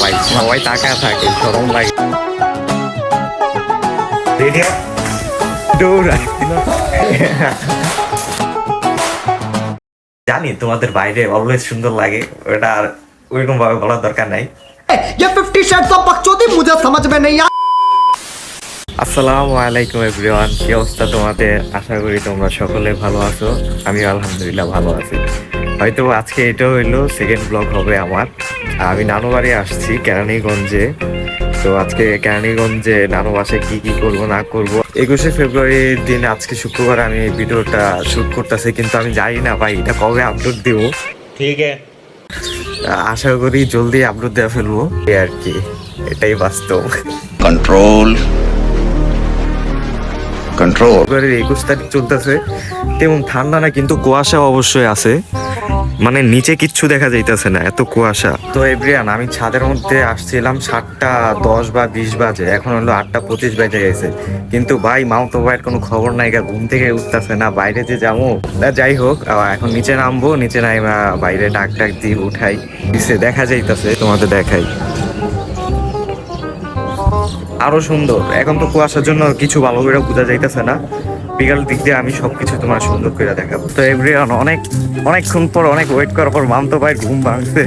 ভাই সবাই তাকায় থাকে সরম লাগে রেডিও দৌড়ায় জানি তোমাদের বাইরে অলওয়েজ সুন্দর লাগে ওটা আর ওইরকম ভাবে বলার দরকার নাই ये फिफ्टी शेड्स ऑफ बकचोदी मुझे समझ में नहीं आ আসসালামু আলাইকুম এভরিওয়ান কি অবস্থা তোমাদের? আশা করি তোমরা সকলে ভালো আছো। আমি আলহামদুলিল্লাহ ভালো আছি। হয়তো আজকে এটা হইল সেকেন্ড ব্লগ হবে আমার। আমি নানুবাড়ি আসছি কেরানীগঞ্জে। তো আজকে কেরানীগঞ্জে নানু বাসায় কি কি করব না করব? একুশে ফেব্রুয়ারির দিন আজকে শুক্রবার আমি ভিডিওটা শ্যুট করতেছি কিন্তু আমি জানি না ভাই এটা কবে আপলোড দেব? ঠিক আশা করি জলদি আপলোড দেওয়া ফেলব। এই আর কি এটাই বাস্তব। Control control. ফেব্রুয়ারির একুশ তারিখ চলতেছে। তেমন ঠান্ডা না, কিন্তু কুয়াশা অবশ্যই আছে। মানে নিচে কিচ্ছু দেখা যাইতেছে না, এত কুয়াশা। তো এভরিয়ান আমি ছাদের মধ্যে আসছিলাম সাতটা দশ বা বিশ বাজে, এখন হলো আটটা পঁচিশ বাজে গেছে। কিন্তু ভাই মাউতো ভাইয়ের কোনো খবর নাই ঘুম থেকে উঠতেছে না, বাইরে যে যাব। যাই হোক এখন নিচে নামবো, নিচে নাইমা বাইরে ডাক ডাক দিয়ে উঠাই দেখা যাইতেছে, তোমাদের দেখাই। আরও সুন্দর। এখন তো কুয়াশার জন্য কিছু ভালো করে বোঝা যাইতেছে না। বিকাল দিক দিয়ে আমি সবকিছু তোমার সুন্দর করে দেখাবো। তো এভরিওয়ান অনেক, অনেকক্ষণ পর অনেক ওয়েট করার পর মামতো ভাই ঘুম ভাঙছে।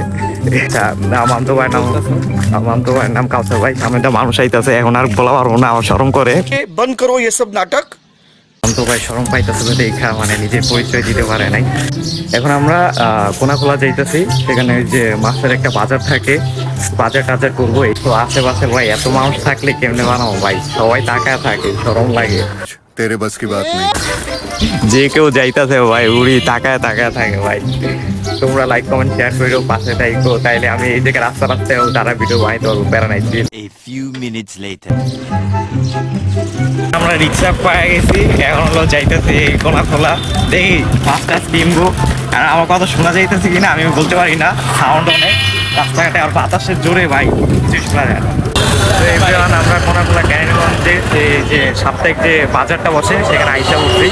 না, মামতো ভাইয়ের নাম মামতো ভাইয়ের নাম কাউসার ভাই, সামনেটা মানুষ আইতেছে, এখন আর বলা পারব না, আমার সরম করে। বন্ধ করো এসব নাটক। অন্ত ভাই সরম পাইতেছিল দেখা মানে নিজের পরিচয় দিতে পারে নাই। এখন আমরা কোনাখোলা যাইতেছি। সেখানে ওই যে মাছের একটা বাজার থাকে। বাজার টাজার করব। এই তো আশেপাশে ভাই এত মানুষ থাকলে কেমনে বানাবো ভাই? সবাই টাকা থাকে সরম লাগে। তেরে বাস কি বাত নেই। যে কেউ যাইতাছে ভাই উড়ি তাকায় তাকায় থাকে ভাই। তোমরা লাইক কমেন্ট শেয়ার করো পাশে থাকো তাইলে আমি এই জায়গায় রাস্তা রাস্তায় তারা ভিডিও বানাইতে পারব বেড়ানাইছি। A few minutes later. আমরা রিক্সা পায়ে গেছি, এখন হলো যাইতেছি কোনা খোলা দেখি টাস কিনবো আর আমার কথা শোনা যাইতেছে কিনা আমি বলতে পারি না সাউন্ড অনেক রাস্তাঘাটে আর বাতাসের জোরে ভাই শোনা যায় আমরা কোনাখোলা ক্যানিগঞ্জে যে সাপ্তাহিক যে বাজারটা বসে, সেখানে আইসা উঠছি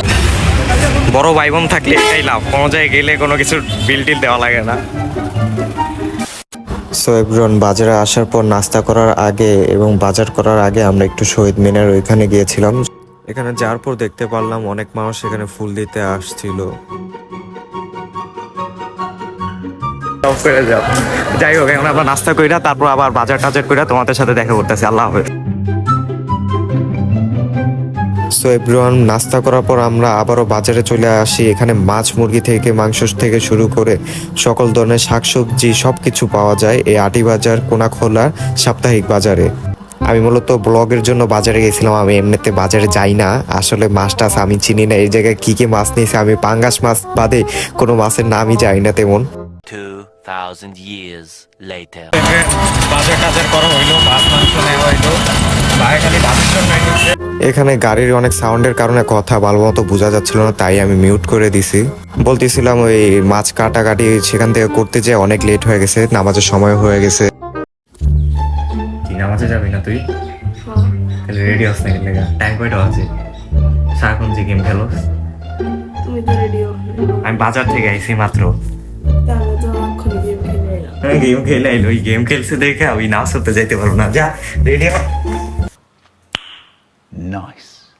বড় ভাই বোন থাকলে এটাই লাভ। কোনো জায়গায় গেলে কোনো কিছু বিল টিল দেওয়া লাগে না। সো এভরিওয়ান বাজারে আসার পর নাস্তা করার আগে এবং বাজার করার আগে আমরা একটু শহীদ মিনার ওইখানে গিয়েছিলাম। এখানে যাওয়ার পর দেখতে পারলাম অনেক মানুষ এখানে ফুল দিতে আসছিল। করে যাই হোক, এখন আবার নাস্তা করি না, তারপর আবার বাজার টাজার কইরা তোমাদের সাথে দেখা করতেছি। আল্লাহ হাফেজ। সো এভরিওয়ান নাস্তা করার পর আমরা আবারও বাজারে চলে আসি। এখানে মাছ মুরগি থেকে মাংস থেকে শুরু করে সকল ধরনের শাকসবজি সব কিছু পাওয়া যায় এই আটি বাজার কোনাখোলা সাপ্তাহিক বাজারে। আমি মূলত ব্লগের জন্য বাজারে গেছিলাম আমি এমনিতে বাজারে যাই না। আসলে মাছ টাছ আমি চিনি না এই জায়গায় কি কি মাছ নিয়েছে আমি পাঙ্গাস মাছ বাদে কোনো মাছের নামই জানি না তেমন। 2,000 years later. বাজার টাজার করা হইল মাছ মাংস নেওয়া হইল। ভাই খালি ভাতের জন্য নিচ্ছে এখানে গাড়ির অনেক সাউন্ডের কারণে কথা ভালো মতো বোঝা যাচ্ছিল না তাই আমি মিউট করে দিছি। বলতেছিলাম ওই মাছ কাটাকাটি সেখান থেকে করতে যেয়ে অনেক লেট হয়ে গেছে নামাজের সময় হয়ে গেছে। কি নামাজে যাবি না তুই? তাহলে রেডি হস না কিন্তু টাইম কয়টা আছে? সারাক্ষণ যে গেম খেলো তুমি তো রেডিও আমি বাজার থেকে আইছি মাত্র। গেম খেলে এলাম। গেম আইলো। ওই গেম খেলছে দেখে আমি নাচ করতে যাইতে পারব না। যা রেডি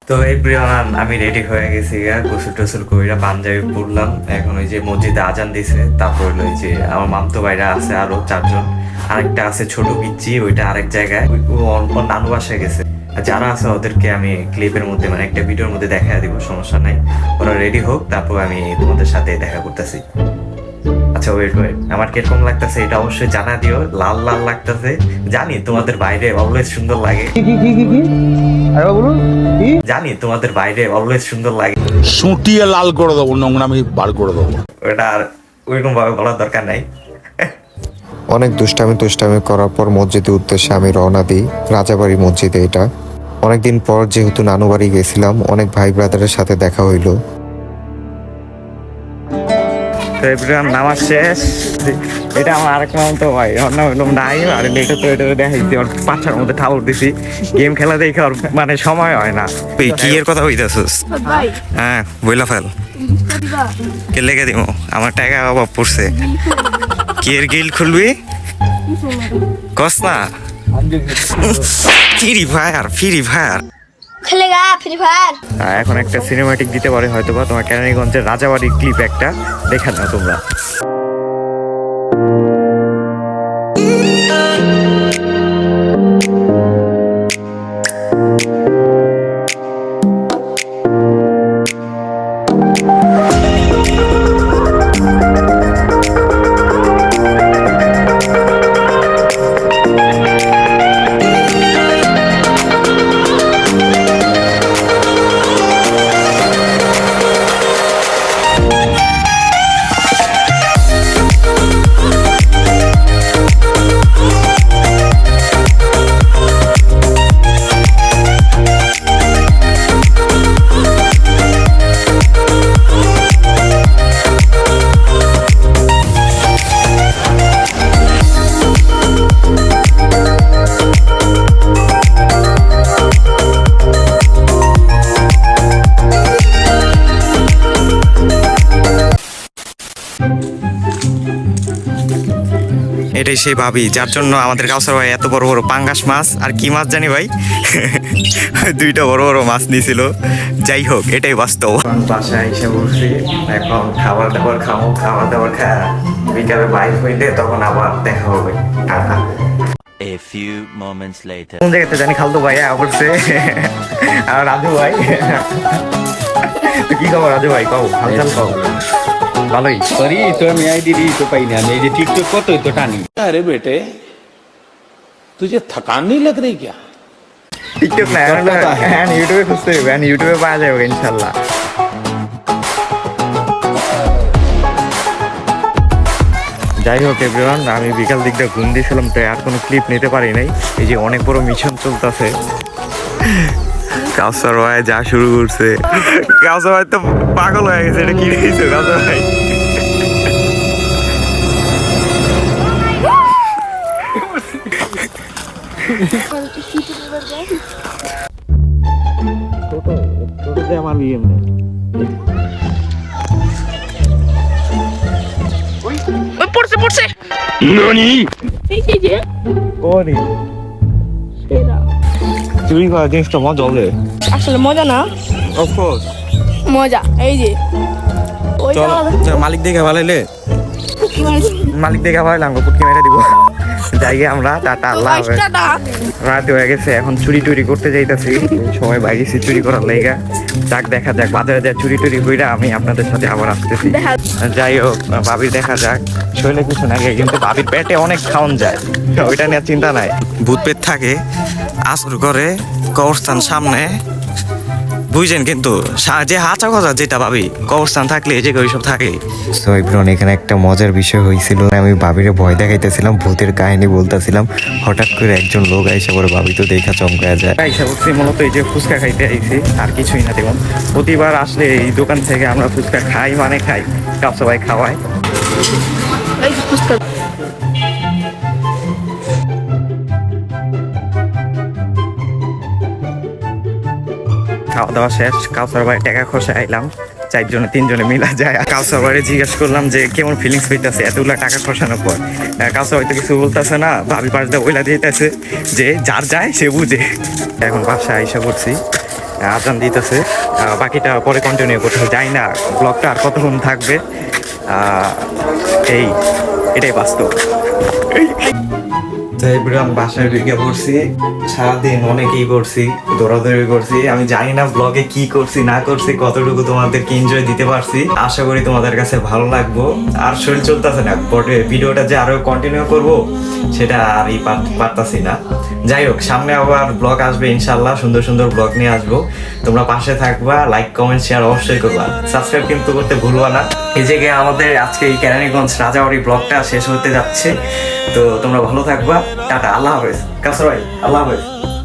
তো এই প্রিয়ান আমি রেডি হয়ে গেছি গোসল টোসল কইরা পাঞ্জাবি পরলাম এখন ওই যে মসজিদে আজান দিছে, তারপর ওই যে আমার মামতো ভাইরা আছে আরও চারজন, আরেকটা আছে ছোট পিচ্ছি ওইটা আরেক জায়গায়। ও নানু বাসায় গেছে। যারা আছে ওদেরকে আমি ক্লিপের মধ্যে মানে একটা ভিডিওর মধ্যে দেখা দিব, সমস্যা নাই। ওরা রেডি হোক, তারপর আমি তোমাদের সাথে দেখা করতেছি। আচ্ছা ওয়েট ওয়েট আমার কীরকম লাগতেছে এটা অবশ্যই জানা দিও। লাল লাল লাগতেছে। জানি তোমাদের বাইরে অলওয়েজ সুন্দর লাগে। জানি তোমাদের বাইরে অলওয়েজ সুন্দর লাগে। সুটিয়ে লাল করে দেবো নোংরামি বার করে দেবো। ওটা আর ওইরকম ভাবে বলার দরকার নাই। অনেক দুষ্টামি তুষ্টামি করার পর মসজিদের উদ্দেশ্যে আমি রওনা দিই। রাজাবাড়ি মসজিদে এটা। অনেকদিন পর যেহেতু নানু বাড়ি গেছিলাম অনেক ভাই ব্রাদারের সাথে দেখা হইল। তো এভরিওয়ান নামাজ শেষ। এটা আমার আরেক তো ভাই ওর নাম হলো নাই আর এটা তো এটা দেখাইছি ওর পাঁচটার মধ্যে ঠাউর দিছি। গেম খেলা দেখে ওর মানে সময় হয় না। তুই কি এর কথা হইতাছিস হ্যাঁ বইলা ফেল। কে লেগে দিব আমার টাকা অভাব পড়ছে। কি এর গিল খুলবি? কস না। Free Fire Free Fire. খেলেগা Free Fire এখন একটা সিনেমাটিক দিতে পারে হয়তো বা তোমার কেরানীগঞ্জের রাজাবাড়ির ক্লিপ একটা দেখে না তোমরা। এটাই সেই ভাবি যার জন্য আমাদের কাউসার ভাই এত বড় বড় পাঙ্গাস মাছ। আর কি মাছ জানি ভাই? দুইটা বড় বড় মাছ নিয়েছিল যাই হোক এটাই বাস্তব। বাসায় এসে বসছি। এখন খাবার দাবার খাব খাবার দাবার খা। বিকালে বাইর হইলে তখন আবার দেখা হবে। Ta ta. A few moments later. কোন জায়গাতে জানি খালতো ভাই অবশ্যই আর রাজু ভাই। কি খবর রাজু ভাই? কও হালচাল কও। ভালোই। সরি তো আমি আইডি দিই তো পাই না এই যে টিকটক কতই তো টানি। আরে বেটে তুঝে থকান নেই লাগ রই ক্যা টিকটক না হ্যাঁ ইউটিউবে হ্যাঁ, খুঁজতে হবে হ্যাঁ ইউটিউবে পাওয়া যাবে ইনশাল্লাহ। যাই হোক এভরিওয়ান আমি বিকাল দিকটা ঘুম দিয়েছিলাম তো আর কোনো ক্লিপ নিতে পারি নাই। এই যে অনেক বড় মিশন চলতেছে। কাউসার ভাই যা শুরু করছে। কাউসার ভাই তো পাগল হয়ে গেছে এটা কি দিয়েছে কাউসার ভাই? আমার বিয়ে নেই ওই পড়ছে পড়ছে। এই যে যে। কোনি? সেরা। চুরি করা জিনিসটা মজা হবে? আসলে মজা না? অফকোর্স মজা এই যে। মালিক দেখে ভালো মালিক দেখে ভালাইলাম পুটকি মেরে দিব। যাই আমরা টাটা আল্লাহ রাত হয়ে গেছে এখন চুরি টুরি করতে যাইতাছি। সময় বাইরেছি চুরি করার লেগা। যাক দেখা যাক বাজারে যা চুরি টুরি কইরা আমি আপনাদের সাথে আবার আসতেছি। যাই হোক ভাবির দেখা যাক। শরীরে কিছু নাকি কিন্তু ভাবির পেটে অনেক খাওন যায়। ওইটা নিয়ে চিন্তা নাই। ভূত পেট থাকে আসর করে কবরস্থান সামনে। বুঝছেন কিন্তু সা- যে হাঁচা কথা যেটা ভাবি কবরস্থান থাকলে এই যে ওইসব থাকে। সো এখানে একটা মজার বিষয় হয়েছিল। আমি বাবিরে ভয় দেখাইতেছিলাম ভূতের কাহিনী বলতেছিলাম। হঠাৎ করে একজন লোক আইসা পরে বাবি তো দেখা চমকায়া যায়। আইসা বলছি মূলত এই যে ফুচকা খাইতে আইছি আর কিছুই না দেখুন প্রতিবার আসলে এই দোকান থেকে আমরা ফুচকা খাই মানে খাই। কাপ সবাই খাওয়ায়। খাওয়া দাওয়া শেষ কাউসার বাড়ি টাকা খসে আইলাম, চারজনে, তিনজনে মিলা যায়। কাউসার বাড়ি জিজ্ঞেস করলাম যে, কেমন ফিলিংস হইতেছে? এতগুলা টাকা খসানোর পর। কাউসার হয়তো কিছু বলতেছে না ভাবি পাশ দিয়ে ওইলা দিতেছে যে, যার যায়, সে বুঝে। এখন বাসায় আইসা করছি আজান দিতেছে। বাকিটা পরে কন্টিনিউ করতে। জানি না ব্লগটা আর কতক্ষণ থাকবে। এই, এটাই বাস্তব। এবার বাসায় ঢুকে পড়ছি। সারাদিন অনেকেই করছি, দৌড়াদৌড়ি করছি। আমি জানি না ব্লগে কি করছি, না করছি, কতটুকু তোমাদেরকে এনজয় দিতে পারছি। আশা করি তোমাদের কাছে ভালো লাগবো। আর শরীর চলতেছে না ভিডিওটা যে আরও কন্টিনিউ করব, সেটা আর পারতাছি না। যাই হোক, সামনে আবার ব্লগ আসবে ইনশাল্লাহ সুন্দর সুন্দর ব্লগ নিয়ে আসব। তোমরা পাশে থাকবা লাইক কমেন্ট শেয়ার অবশ্যই করবা। সাবস্ক্রাইব কিন্তু করতে ভুলবা না। এই জায়গায় আমাদের আজকে এই কেরানীগঞ্জ রাজাবাড়ি ব্লগটা শেষ হতে যাচ্ছে। তো তোমরা ভালো থাকবা। টাটা, আল্লাহ হাফেজ। কাসর ভাই, আল্লাহ হাফেজ।